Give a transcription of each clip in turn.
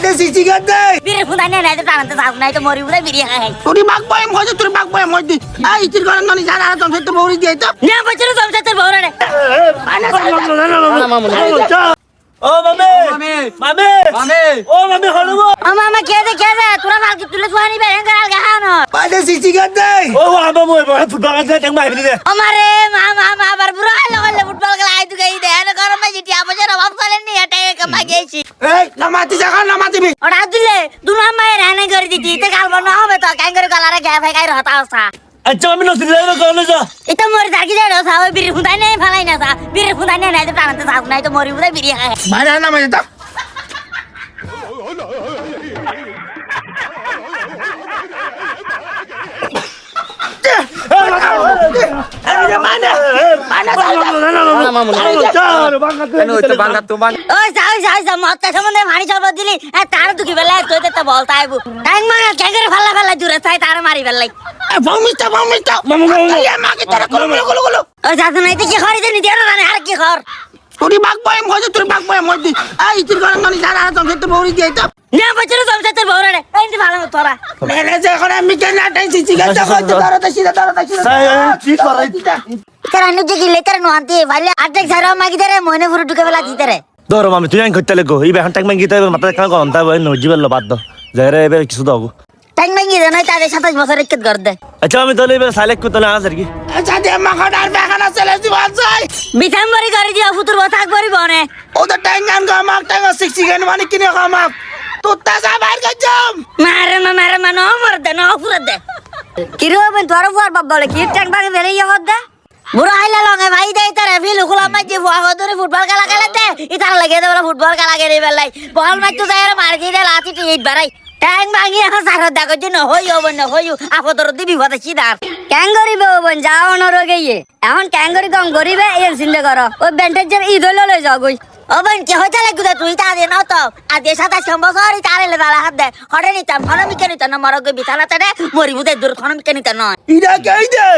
বাইরে সিসি গেছে। বিরে ফুদাই নাই তো টানতে থাক নাই তো মরি বুড়াই বিরিয়া খাই তোরি বাগ বয়ম হয়েছে তোর বাগ বয়ম হয়েছে এই ইতির ঘরে ননি সারা আর তোর তো বউরি দিয়ে তো। না বছর জমছে তোর বউরে রে ও মামে মামে মামে ও মামে হলো ও মামা কে দে কে দে তোরা ভালকে তুলে তুয়ানি বেরেন করাল গাহানো বাইরে সিসি গেছে। ও আমা মই ফুটবল খেলতে মারি দে। ও মারে মা নামাতি নামা দিবি। ওটা দিলে দুনো মায়ের রানে করে দিতি তে গাল বন্ধ হবে তো কাই করে গলারে গ্যাপ হয়ে গাই রহতা আসা আচ্ছা আমি নসি লে কোন যা। এটা মরে থাকি যাই রসা ওই বিরি ফুদাই নাই ফালাই না সা বিরি ফুদাই নাই তো টানতে থাক নাই তো মরি বুড়াই বিরিয়া খাই বাইরে নামাতি তো ওই যাও যাও যাও মত সম্বন্ধে ভানি চলব দিলি এ তার দুকি বেলা তুই তো বলতা আইবু ফালা ফালা দূরে তাই তার মারি বেলাই ভূমিষ্ঠ ভূমিষ্ঠ মাকে তারা গুলো গুলো গুলো গুলো। ওই নাই কি খরি দেনি দেন না আর কি খর তোরি বাগ বয়ম হয়েছে তোর বাগ বয়ম হয়েছে এই ইতির ঘরে ননি সারা আর তোর বউরি দিয়ে না বছর জমছে তোর বউরে রে এই ভালো তোরা মেরে যে এখন আমি কেন আটাই সিসি গেছে কইতে ধরতে সিধা ধরতে সিধা তার আনু যে গিলে তার নোয়ান্তি ভালে আটেক ছাড়া মাগি দেরে মনে ফুরু ঢুকে বেলা দিতে রে। দর মামে তুই আইন করতে লাগো এই বেহন টাইম মাগিতে মাথা কেন কোন তা বই নজি বেল বাদ দাও। যারে এবে কিছু দাও। টাইম মাগি দে নয় তাদের সাতাশ বছর ইজ্জত কর দে। আচ্ছা আমি তাহলে এবে সাইলেক্ট করতে না আসার কি? আচ্ছা দে মাখাটার বেখানা চলে জীবন চাই। বিথাম্বরি করে দিয়া ফুতুর বথাক করি বনে ওদের টাইগান গামাক টাইগা সিক্সি গান মানে কিনে গামাক তো তাজা বাইর গজম মারে মা মারে মা, ন মর দে ন ফুরে দে কি রে বেন তোর ফুয়ার বাপ বলে কি ট্যাঙ্ক বাগে বেলে ইয়া হদ দে? বুড়ো আইলা লঙ্গে ভাই দেই তারে, ফিল খুলা মাঝে ফুয়া হদরে ফুটবল খেলা খেলা দে। ইতার লাগে দে বলে, ফুটবল খেলা খেলে বেলাই বল মাইতো তো যাই মার গই দে লাতি টি ইট বাড়াই ট্যাঙ্ক ভাঙি এখন সার দেখো যে ন হই হবন ন হই আপদর দিবি ভতে সিদার ক্যাং গরিবে হবন যাও ন রগে ইয়ে এখন ক্যাং গরি কম গরিবে এই চিন্তা করো। ওই ব্যান্ডেজ যে ঈদ হইল লই যাও গই। ওবন কি হইতে লাগু দে তুই তা। দে ন তো আদে সাতা সম্বসর তারে লে দালা হাত দে। হড়ে নিতাম খনমিকে নিতাম না মরগে বিছানাতে রে মরিবুতে দূর খনমিকে নিতাম নয়। ইডা কই দে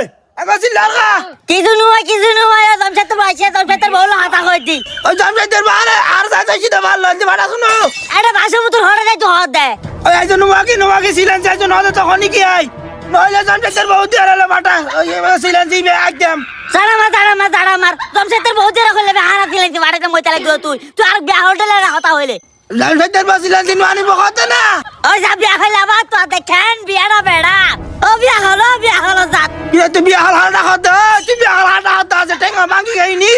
আগাছি লাগা। কিছু নয় কিছু নয় জমছে তো বাইছে জমছে তোর বউল হাতা কই দি। ওই জামশাদের বারে আর যাইতে সিধা ভালো লাগছে ভাড়া শুনো। এটা বাসু তোর হড়ে দে তুই হদ দে। ওই একজন নুমাকি নুমাকি সিলেন চাইজন হতে তখনই কি আই? নইলে জামশাদের বহু দিয়ে আলে বাটা ওই সিলেন দিবে একদম সারা মা সারা মা সারা মার। জমছে তোর বউ দিয়ে রাখলে হারা বাড়িতে মইতে লাগল তুই। তুই আর বিয়া হোটেলে হতা হইলে। জামশাদের বসিলেন দিন বকতে না? ওই যা বিয়া হইলে আবার তো দেখেন বিয়া না বেড়া। ও বিয়া হলো বিয়া হলো জাত। ইয়ে তুই বিয়া হাল হালটা হত তুই বিয়া হাল হালটা হত আছে টেঙ্গা মাঙ্গি গাইনি?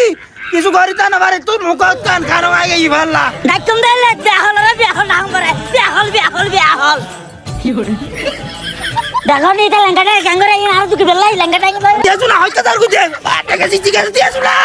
কিছু না বারে তোর মুখত কান খানো আগে ই ভাল্লা ডাকুম দিলে বিয়া হলো রে বিয়া হল ডাং করে। বিয়া হল বিয়া হল বিয়া হল। দেখো নি আর তুই বেলাই লেঙ্গাটা দিয়াছো না হয়তো তার গুজে বাটা গেছি জিজ্ঞাসা দিয়াছো না